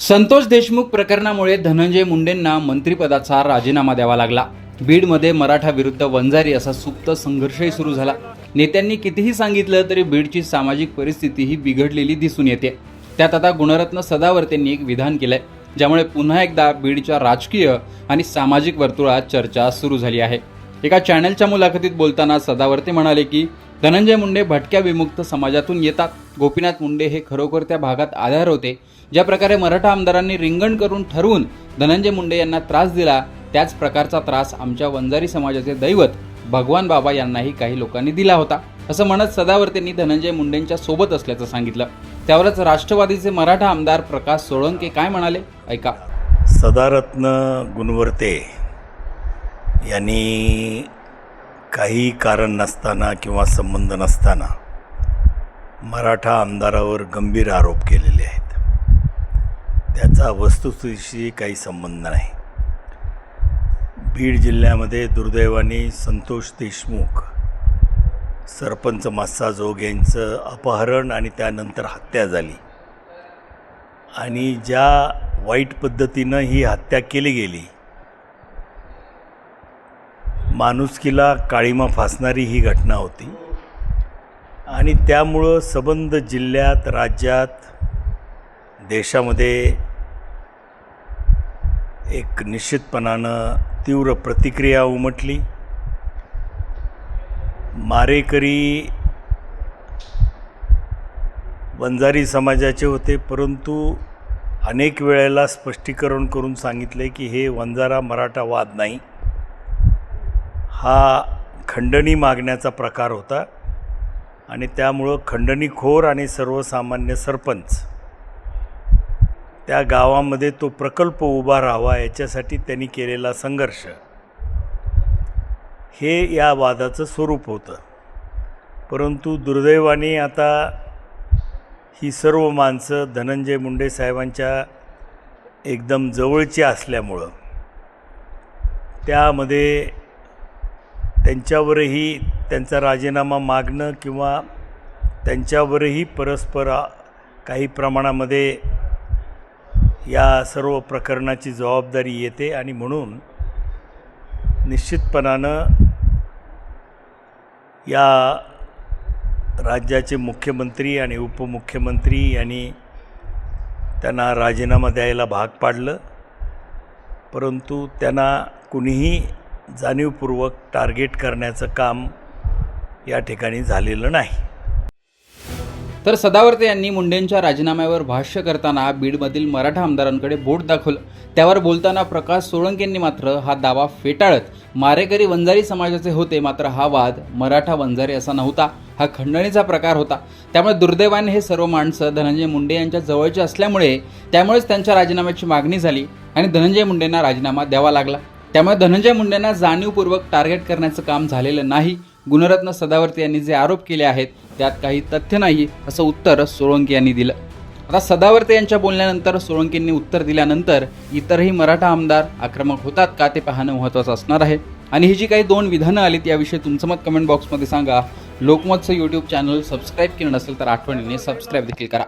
संतोष देशमुख प्रकरणामुळे धनंजय मुंडेंना मंत्रिपदाचा राजीनामा द्यावा लागला. बीडमध्ये मराठा विरुद्ध वंजारी असा सुप्त संघर्षही सुरू झाला. नेत्यांनी कितीही सांगितलं तरी बीडची सामाजिक परिस्थिती ही बिघडलेली दिसून येते. त्यात आता गुणरत्न सदावर्तेंनी एक विधान केलंय ज्यामुळे पुन्हा एकदा बीडच्या राजकीय आणि सामाजिक वर्तुळात चर्चा सुरू झाली आहे. एका चॅनलच्या मुलाखतीत बोलताना सदावर्ते म्हणाले की धनंजय मुंडे भटक्या विमुक्त समाजातून येतात. गोपीनाथ मुंडे हे खरोखर त्या भागात आधार होते. ज्या प्रकारे मराठा आमदारांनी रिंगण करून ठरवून धनंजय मुंडे यांना त्रास दिला त्याच प्रकारचा त्रास आमच्या वंजारी समाजाचे दैवत भगवान बाबा यांनाही काही लोकांनी दिला होता. असं म्हणत सदावर्तेंनी धनंजय मुंडेंच्या सोबत असल्याचं सांगितलं. त्यावरच राष्ट्रवादीचे मराठा आमदार प्रकाश सोळंके काय म्हणाले? ऐका. सदारत्न गुणवर्ते यांनी काही कारण नसताना किंवा संबंध नसताना मराठा आमदारावर गंभीर आरोप केलेले आहेत. त्याचा वस्तुस्थितीशी काही संबंध नाही. बीड जिल्ह्यामध्ये दुर्दैवाने संतोष देशमुख सरपंच मास्सा जोग यांचं अपहरण आणि त्यानंतर हत्या झाली. आणि ज्या वाईट पद्धतीनं ही हत्या केली गेली माणुसकीला काळीमा फासणारी ही घटना होती. आणि त्यामुळं सबंध जिल्ह्यात राज्यात देशामध्ये एक निश्चितपणानं तीव्र प्रतिक्रिया उमटली. मारेकरी वंजारी समाजाचे होते परंतु अनेक वेळेला स्पष्टीकरण करून सांगितले की हे वंजारा मराठा वाद नाही. हा खंडणी मागण्याचा प्रकार होता आणि त्यामुळं खंडणीखोर आणि सर्वसामान्य सरपंच. त्या गावामध्ये तो प्रकल्प उभा राहावा याच्यासाठी त्यांनी केलेला संघर्ष. हे या वादाचं स्वरूप होतं. परंतु दुर्दैवाने आता ही सर्व माणसं धनंजय मुंडे साहेबांच्या एकदम जवळची असल्यामुळं त्यामध्ये त्यांच्यावरही त्यांचा राजीनामा मागणं किंवा त्यांच्यावरही परस्पर काही प्रमाणामध्ये या सर्व प्रकरणाची जबाबदारी येते आणि म्हणून निश्चितपणानं या राज्याचे मुख्यमंत्री आणि उपमुख्यमंत्री यांनी त्यांना राजीनामा द्यायला भाग पाडलं. परंतु त्यांना कुणीही जाणीवपूर्वक टार्गेट करण्याचं काम या ठिकाणी झालेलं नाही. तर सदावर्ते यांनी मुंडेंच्या राजीनाम्यावर भाष्य करताना बीडमधील मराठा आमदारांकडे बोट दाखवलं त्यावर बोलताना प्रकाश सोळंकेंनी मात्र हा दावा फेटाळत मारेकरी वंजारी समाजाचे होते मात्र हा वाद मराठा वंजारी असा नव्हता हा खंडणीचा प्रकार होता. त्यामुळे दुर्दैवाने हे सर्व माणसं धनंजय मुंडे यांच्या जवळचे असल्यामुळे त्यामुळेच त्यांच्या राजीनाम्याची मागणी झाली आणि धनंजय मुंडेंना राजीनामा द्यावा लागला. त्यामुळे धनंजय मुंडेंना जाणीवपूर्वक टार्गेट करण्याचं काम झालेलं नाही. गुणरत्न सदावर्ती यांनी जे आरोप केले आहेत त्यात काही तथ्य नाही असं उत्तर सोळंकी यांनी दिलं. आता सदावर्ते यांच्या बोलण्यानंतर सोळंकींनी उत्तर दिल्यानंतर इतरही मराठा आमदार आक्रमक होतात का ते पाहणं महत्त्वाचं असणार आहे. आणि ही जी काही दोन विधानं आलीत याविषयी तुमचं मत कमेंट बॉक्समध्ये सांगा. लोकमतचं यूट्यूब चॅनल सबस्क्राईब केलं नसेल तर आठवणीने सबस्क्राईब देखील करा.